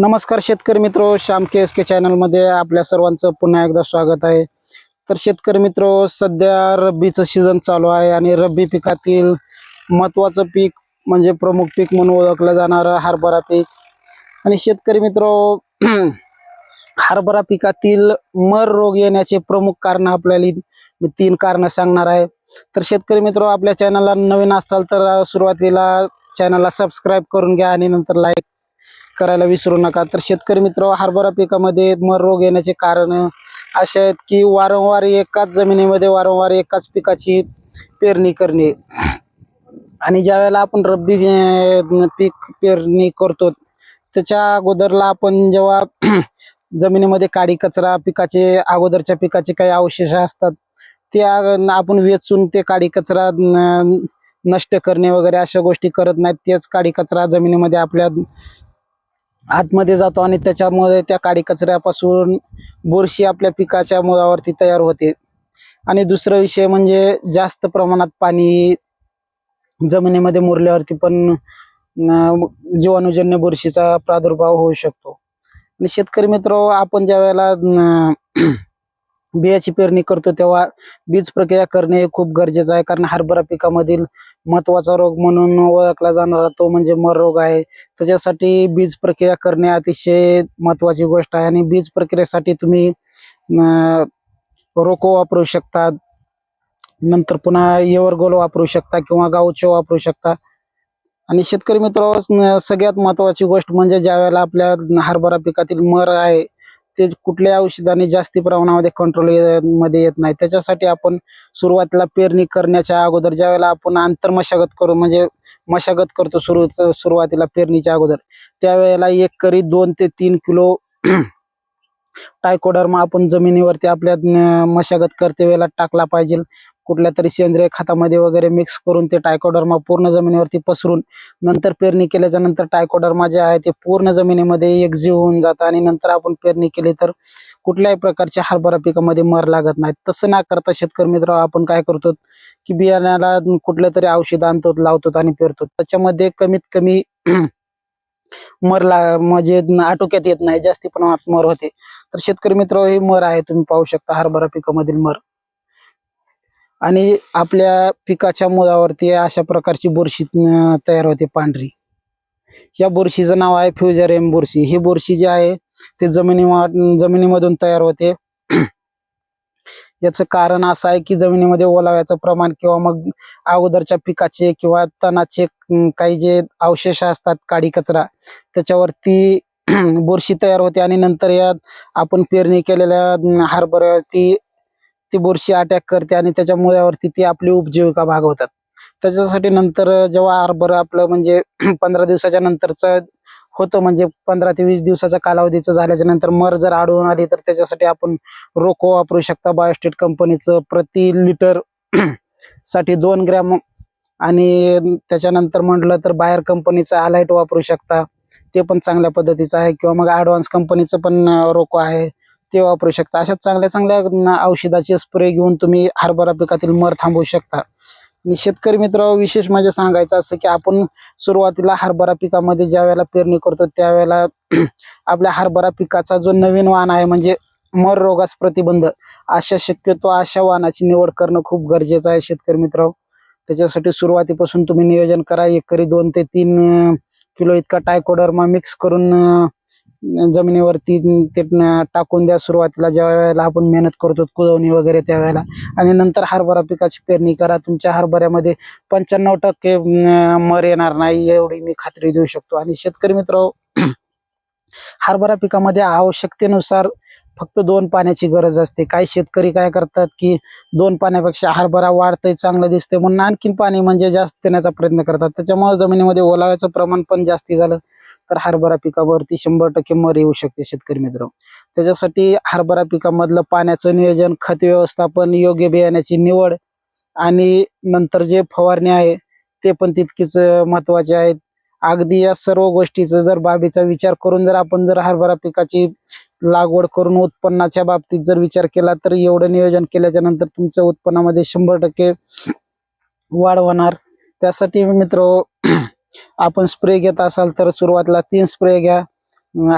नमस्कार शेतकरी मित्र श्याम के एस के चॅनलमध्ये आपल्या सर्वांचं पुन्हा एकदा स्वागत आहे. तर शेतकरी मित्र सध्या रब्बीचं सीझन चालू आहे आणि रब्बी पिकातील महत्त्वाचं पीक म्हणजे प्रमुख पीक म्हणून ओळखलं जाणारं हरभरा पीक. आणि शेतकरी मित्र हरभरा पिकातील मर रोग येण्याचे प्रमुख कारण आपल्याला मी तीन कारणं सांगणार आहे. तर शेतकरी मित्र आपल्या चॅनलला नवीन असाल तर सुरुवातीला चॅनलला सबस्क्राईब करून घ्या आणि नंतर लाईक करायला विसरू नका. तर शेतकरी मित्र हरभरा पिकामध्ये मर रोग येण्याचे कारण असे आहेत की वारंवार एकाच जमिनीमध्ये वारंवार एकाच पिकाची पेरणी करणे. आणि ज्या वेळेला आपण रब्बी पीक पेरणी करतो त्याच्या अगोदरला आपण जेव्हा जमिनीमध्ये काडी कचरा पिकाचे अगोदरच्या पिकाचे काही अवशेष असतात ते आपण वेचून ते काडी कचरा नष्ट करणे वगैरे अशा गोष्टी करत नाहीत. तेच काडी कचरा जमिनीमध्ये आपल्या आतमध्ये जातो आणि त्याच्यामुळे त्या काडी कचऱ्यापासून बुरशी आपल्या पिकाच्या मुळावरती तयार होते. आणि दुसरा विषय म्हणजे जास्त प्रमाणात पाणी जमिनीमध्ये मुरल्यावरती पण जीवाणूजन्य बुरशीचा प्रादुर्भाव होऊ शकतो. आणि शेतकरी मित्र आपण ज्या वेळेला बियाची पेरणी करतो तेव्हा बीज प्रक्रिया करणे हे खूप गरजेचं आहे. कारण हरभरा पिकामधील महत्त्वाचा रोग म्हणून ओळखला जाणारा तो म्हणजे मर रोग आहे. त्याच्यासाठी बीज प्रक्रिया करणे अतिशय महत्वाची गोष्ट आहे आणि बीज प्रक्रियेसाठी तुम्ही रोको वापरू शकता. नंतर पुन्हा येवरगोल वापरू शकता किंवा गावचो वापरू शकता. आणि शेतकरी मित्र सगळ्यात महत्वाची गोष्ट म्हणजे ज्या वेळेला आपल्या हरभरा पिकातील मर आहे ते कुठल्या औषधाने जास्ती प्रमाणामध्ये कंट्रोलमध्ये येत नाही. त्याच्यासाठी आपण सुरुवातीला पेरणी करण्याच्या अगोदर ज्या वेळेला आपण आंतर मशागत करू म्हणजे मशागत करतो सुरू सुरुवातीला पेरणीच्या अगोदर त्यावेळेला एक करी दोन ते तीन किलो टायकोडर्मा आपण जमिनीवरती आपल्या मशागत करते वेळेला टाकला पाहिजे. कुठल्या तरी सेंद्रिय खतामध्ये वगैरे मिक्स करून ते टायकोडर्मा पूर्ण जमिनीवरती पसरून नंतर पेरणी केल्याच्यानंतर टायकोडर्मा जे आहे ते पूर्ण जमिनीमध्ये एकजीव होऊन जातं आणि नंतर आपण पेरणी केली तर कुठल्याही प्रकारच्या हरभरा पिकामध्ये मर लागत नाही तसं ना करता शेतकरी मित्र आपण काय करतो की बियाण्याला कुठलं तरी औषध आणतो लावतो आणि पेरतो. त्याच्यामध्ये कमीत कमी मर ला म्हणजे आटोक्यात येत नाही जास्ती प्रमाणात मर होते. तर शेतकरी मित्र हे मर आहे तुम्ही पाहू शकता हरभरा पिकामधील मर. आणि आपल्या पिकाच्या मुळावरती अशा प्रकारची बुरशी तयार होते पांढरी. या बुरशीचं नाव आहे फ्युजरेम बुरशी. ही बुरशी जी आहे ते जमिनी जमिनीमधून तयार होते. याचं कारण असं आहे की जमिनीमध्ये ओलाव्याचं प्रमाण किंवा मग अगोदरच्या पिकाचे किंवा तणाचे काही जे अवशेष असतात काडी कचरा त्याच्यावरती बुरशी तयार होते. आणि नंतर या आपण पेरणी केलेल्या हरभऱ्यावरती ती बुरशी अटॅक करते आणि त्याच्या मुळ्यावरती ती आपली उपजीविका भागवतात. त्याच्यासाठी नंतर जेव्हा हरभरा आपलं म्हणजे पंधरा दिवसाच्या नंतरचं होतं म्हणजे पंधरा ते वीस दिवसाचा कालावधीचं झाल्याच्यानंतर मर जर आढळून आली तर त्याच्यासाठी आपण रोको वापरू शकता. बायोस्टेट कंपनीचं प्रति लिटर साठी दोन ग्रॅम आणि त्याच्यानंतर म्हटलं तर बाहेर कंपनीचं अलाईट वापरू शकता. ते पण चांगल्या पद्धतीचं आहे. किंवा मग ॲडव्हान्स कंपनीचं पण रोको आहे. ते वापरू शकता. अशा चांगल्या चांगल्या औषधाचे स्प्रे घेऊन तुम्ही हरभरा पिकातील मर थांबवू शकता. आणि शेतकरी मित्र विशेष म्हणजे सांगायचं असं की आपण सुरुवातीला हरभरा पिकामध्ये ज्या वेळेला पेरणी करतो त्यावेळेला आपल्या हरभरा पिकाचा जो नवीन वाण आहे म्हणजे मर रोगास प्रतिबंध अशा शक्यतो अशा वाहनाची निवड करणं खूप गरजेचं आहे शेतकरी मित्र. त्याच्यासाठी सुरुवातीपासून तुम्ही नियोजन करा. एकरी दोन ते तीन किलो इतका टायकोडर्मा मिक्स करून जमिनीवरती ते टाकून द्या सुरुवातीला ज्या वेळेला आपण मेहनत करतो कुजवणी वगैरे त्यावेळेला. आणि नंतर हरभरा पिकाची पेरणी करा. तुमच्या हरभऱ्यामध्ये पंच्याण्णव टक्के मर येणार नाही एवढी मी खात्री देऊ शकतो. आणि शेतकरी मित्र हरभरा पिकामध्ये आवश्यकतेनुसार फक्त दोन पाण्याची गरज असते. काही शेतकरी काय करतात की दोन पाण्यापेक्षा हरभरा वाढतंय चांगलं दिसतंय म्हणून आणखीन पाणी म्हणजे जास्त देण्याचा प्रयत्न करतात. त्याच्यामुळे जमिनीमध्ये ओलाव्याचं प्रमाण पण जास्ती झालं. तर हरभरा पिकावरती शंभर टक्के मर येऊ शकते शेतकरी मित्र. त्याच्यासाठी हरभरा पिकामधलं पाण्याचं नियोजन खत व्यवस्थापन योग्य बियाण्याची निवड आणि नंतर जे फवारणी आहे ते पण तितकीच महत्त्वाचे आहेत अगदी या सर्व गोष्टीचं जर बाबीचा विचार करून जर आपण जर हरभरा पिकाची लागवड करून उत्पन्नाच्या बाबतीत जर विचार केला तर एवढं नियोजन केल्याच्यानंतर तुमच्या उत्पन्नामध्ये शंभर टक्के वाढ होणार. त्यासाठी मित्र आपण स्प्रे घेत असाल तर सुरुवातीला तीन स्प्रे घ्या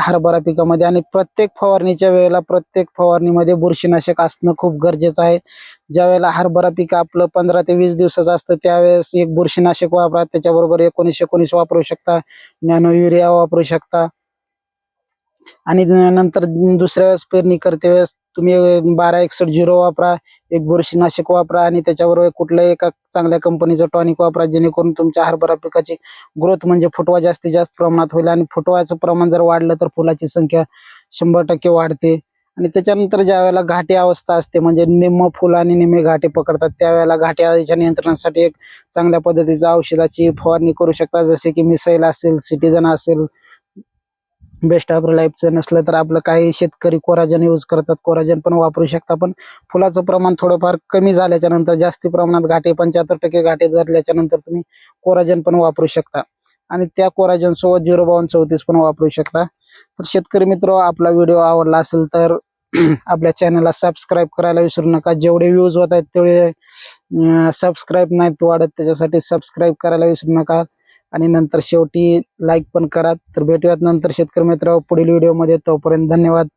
हरभरा पिकामध्ये. आणि प्रत्येक फवारणीच्या वेळेला प्रत्येक फवारणीमध्ये बुरशीनाशक असणं खूप गरजेचं आहे. ज्या वेळेला हरभरा पीक आपलं पंधरा ते वीस दिवसाचं असतं त्यावेळेस एक बुरशीनाशक वापरा. त्याच्याबरोबर एकोणीस एकोणीस वापरू शकता नॅनो युरिया वापरू शकता. आणि नंतर दुसऱ्या वेळेस पेरणी करते वेळेस तुम्ही बारा एकसठ झिरो वापरा एक बुरशीनाशक वापरा आणि त्याच्याबरोबर कुठल्याही एका चांगल्या कंपनीचं टॉनिक वापरा जेणेकरून तुमच्या हरभरा पिकाची ग्रोथ म्हणजे फुटवा जास्तीत जास्त प्रमाणात होईल आणि फुटवाचं प्रमाण जर वाढलं तर फुलाची संख्या शंभर टक्के वाढते. आणि त्याच्यानंतर ज्या वेळेला अवस्था असते म्हणजे निम्म फुल आणि निम्मे घाटे पकडतात त्यावेळेला घाट्याच्या नियंत्रणासाठी एक चांगल्या पद्धतीचं औषधाची फवारणी करू शकता. जसे की मिसाईल असेल सिटीजन असेल बेस्ट ऑफ लाईफचं नसलं तर आपलं काही शेतकरी कोराजन यूज करतात कोराजन पण वापरू शकता पण फुलाचं प्रमाण थोडंफार कमी झाल्याच्यानंतर जास्ती प्रमाणात घाटे पंच्याहत्तर टक्के घाटे धरल्याच्या नंतर तुम्ही कोराजन पण वापरू शकता. आणि त्या कोराजन सोबत झिरो बावन चौतीस पण वापरू शकता. तर शेतकरी मित्र आपला व्हिडिओ आवडला असेल तर आपल्या चॅनलला सबस्क्राईब करायला विसरू नका. जेवढे व्ह्यूज होत आहेत तेवढे सबस्क्राईब नाहीत वाढत त्याच्यासाठी सबस्क्राईब करायला विसरू नका. आणि नंतर शेवटी लाईक पण करा. तर भेटूयात नंतर शेतकरी मित्र पुढील व्हिडिओमध्ये तोपर्यंत धन्यवाद.